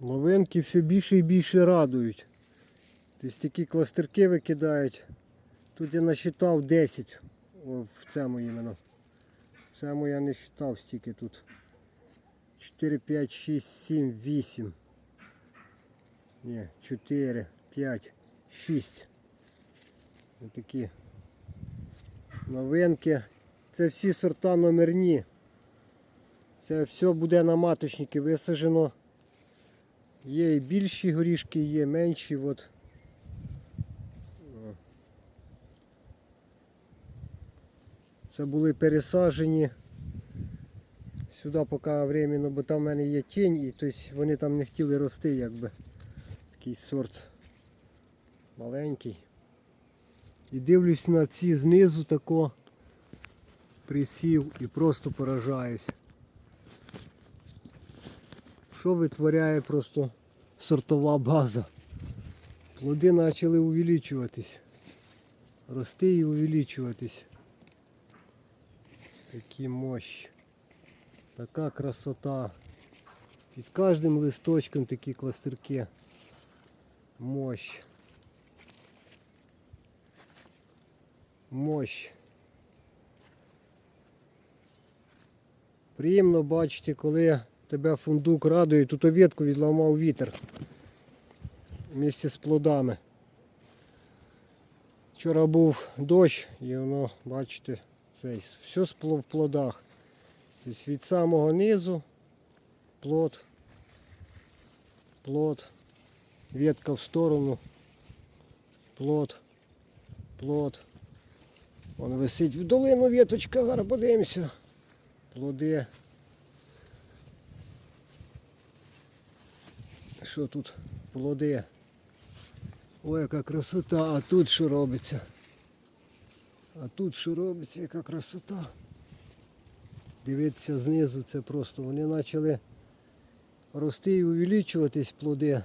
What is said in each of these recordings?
Новинки все більше і більше радують. Тобто такі кластерки викидають. Тут я насчитав 10 о, в цьому іменно. В цьому я не считав стільки тут. 4, 5, 6, 7, 8. Ні, 4, 5, 6. Ось такі новинки. Це всі сорта номерні. Це все буде на маточники висаджено. Є і більші горішки, є менші. От. Це були пересаджені. Сюди поки временно, бо там в мене є тінь, і тобто вони там не хотіли рости, якби. Такий сорт маленький. І дивлюсь на ці знизу тако присів і просто поражаюсь. Що витворяє просто сортова база. Плоди почали увеличуватись. Рости і увеличуватись. Такі мощі. Така красота. Під кожним листочком такі кластерки. Мощь. Мощь. Приємно бачити, коли тебе фундук радує, тут ветку відламав вітер вместе з плодами. Вчора був дощ і воно, бачите, цей, все в плодах. Тобто від самого низу плод, плод, ветка в сторону, плод, плод. Вон висить в долину веточка, зараз подивимося. Плоди. Що тут? Плоди. Ой, яка красота, а тут що робиться? А тут що робиться, яка красота. Дивіться знизу, це просто вони почали рости і увеличуватись плоди.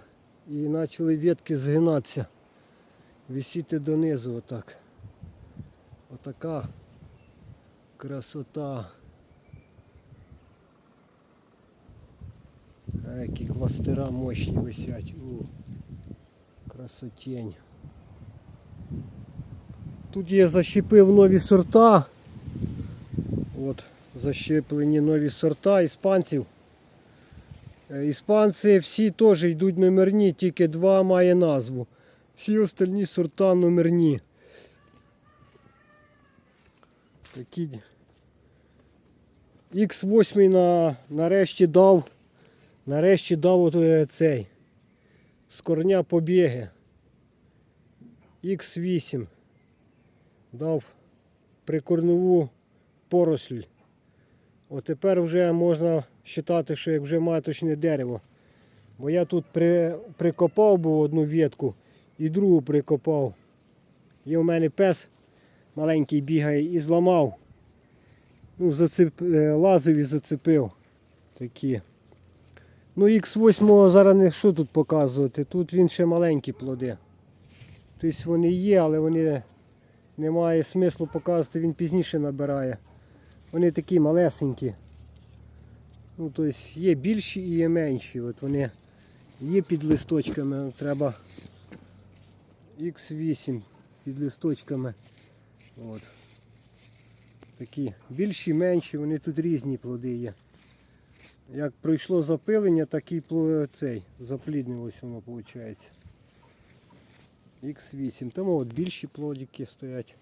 І почали ветки згинатися. Висіти донизу отак. Отака красота. Які кластера мощні висять. У, красотень. Тут я защепив нові сорта. От, защеплені нові сорта іспанців. Е, Іспанці всі теж йдуть номерні, тільки два має назву. Всі остальні сорта номерні. Такі X8 на, нарешті дав. Нарешті дав цей з корня побіги. X8 дав прикорнову поросль. От тепер вже можна вважати, що як вже маточне дерево. Бо я тут при, прикопав був одну ветку і другу прикопав. Є у мене пес маленький бігає і зламав. Ну, зацеп... е, лазив і зацепив. Такі. Ну, X8 зараз не що тут показувати. Тут він ще маленькі плоди. Тобто вони є, але вони немає смислу показувати, він пізніше набирає. Вони такі малесенькі. Ну, тобто є більші і є менші. От вони є під листочками. Треба X8 під листочками. От. Такі більші, менші, вони тут різні плоди є. Як пройшло запилення, так і цей запліднилося воно виходить. Х8. Там от більші плодики стоять.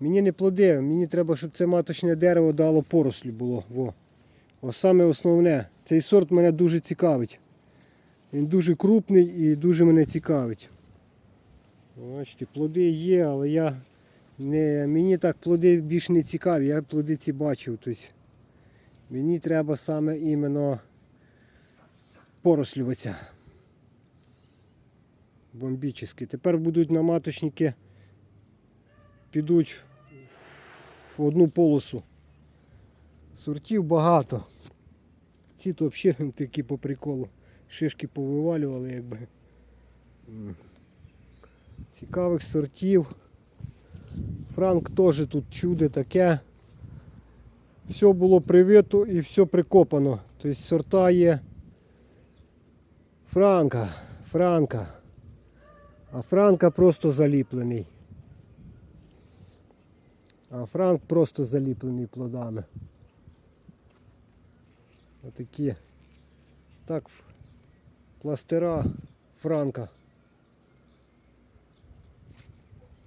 Мені не плоди, мені треба, щоб це маточне дерево дало порослі було. Во. Ось саме основне. Цей сорт мене дуже цікавить. Він дуже крупний і дуже мене цікавить. Бачите, плоди є, але я не, мені так плоди більш не цікаві, я плоди ці бачив. Тобто, мені треба саме іменно порослі оця. Бомбічні. Тепер будуть на маточники, підуть в одну полосу. Сортів багато. Ці то взагалі такі по приколу. Шишки повивалювали якби. Цікавих сортів. Франк теж тут чудо таке. Все було привито і все прикопано. Тобто сорта є Франка, Франка. А Франка просто заліплений. А Франк просто заліплений плодами. Отакі. Так, кластера Франка.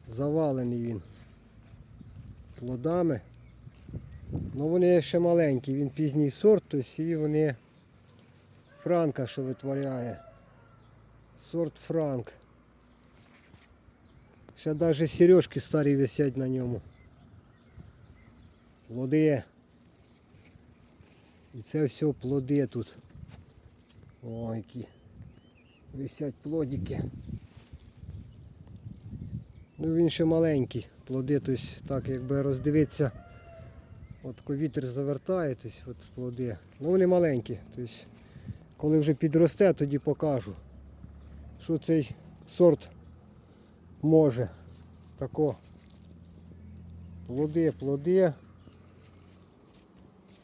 Завалений він плодами. Ну вони ще маленькі, він пізній сорт, тобто і вони Франка, що витворяє. Сорт Франк. Ще навіть сережки старі висять на ньому. Плоди. І це все плоди тут. О, які висять плодики. Ну він ще маленький. Плоди, тобто так якби роздивитися. От вітер завертає, тобто, от плоди. Ну вони маленькі. Тобто, коли вже підросте, тоді покажу, що цей сорт може. Тако. Плоди, плоди.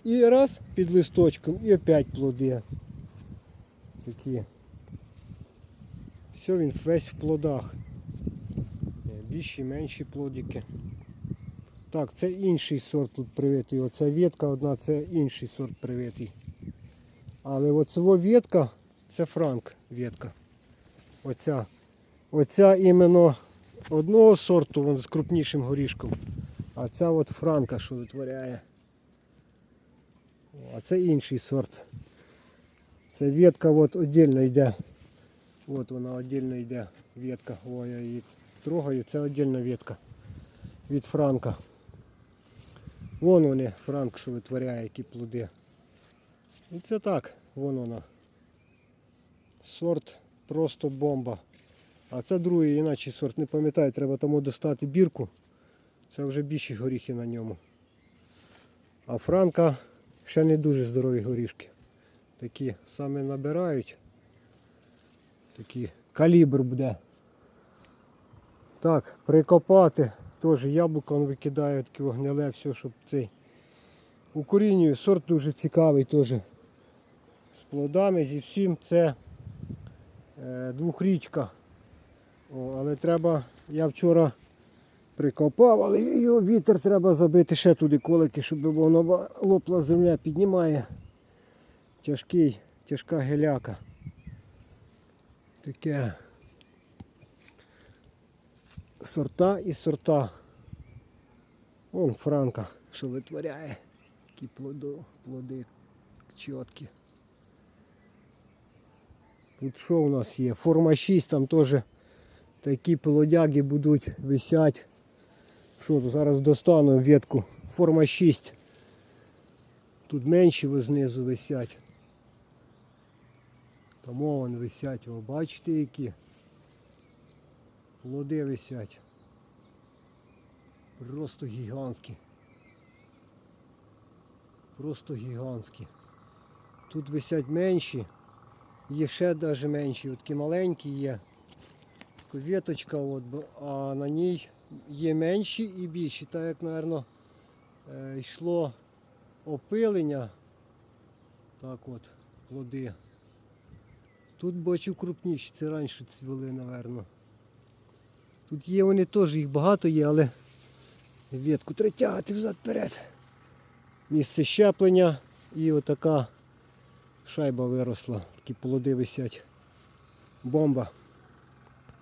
І раз під листочком, і опять плоди. Такі. Все, він весь в плодах. Більші, менші плодики. Так, це інший сорт тут привитий. Оця ветка одна, це інший сорт привитий. Але оця ветка, це франк ветка. Оця. Оця іменно одного сорту, вон з крупнішим горішком. А ця от франка, що витворяє. А це інший сорт. Це ветка от віддільно йде. От вона віддільно йде ветка. Ой, я її трогаю, це віддільна ветка від франка. Вон вони, франк, що витворяє, які плоди. І це так, вон вона. Сорт просто бомба. А це другий іначе сорт, не пам'ятаю, треба тому достати бірку. Це вже більші горіхи на ньому. А франка ще не дуже здорові горішки. Такі саме набирають. Такий калібр буде. Так, прикопати. Теж яблуко он викидає таке вогняле, все, щоб цей. Укорінюю. Сорт дуже цікавий теж. З плодами, зі всім. Це е, двохрічка. О, але треба, я вчора прикопав, але його вітер треба забити ще туди колики, щоб воно лопла земля піднімає. Тяжкий, тяжка геляка. Таке сорта і сорта. Вон Франка, що витворяє. Які плоди, плоди чіткі. Тут що у нас є? Форма 6, там теж такі плодяги будуть висять. Що тут зараз достану ветку. Форма 6. Тут менші ви знизу висять. Тому вон висять, о, бачите які. Плоди висять. Просто гігантські. Просто гігантські. Тут висять менші. Є ще навіть менші. От такі маленькі є. Така Веточка, от, а на ній є менші і більші. Так як, мабуть, йшло опилення. Так от, плоди. Тут бачу крупніші, це раніше цвіли, напевно. Тут є вони теж, їх багато є, але ветку треба тягати взад вперед. Місце щеплення і отака шайба виросла. Такі плоди висять. Бомба.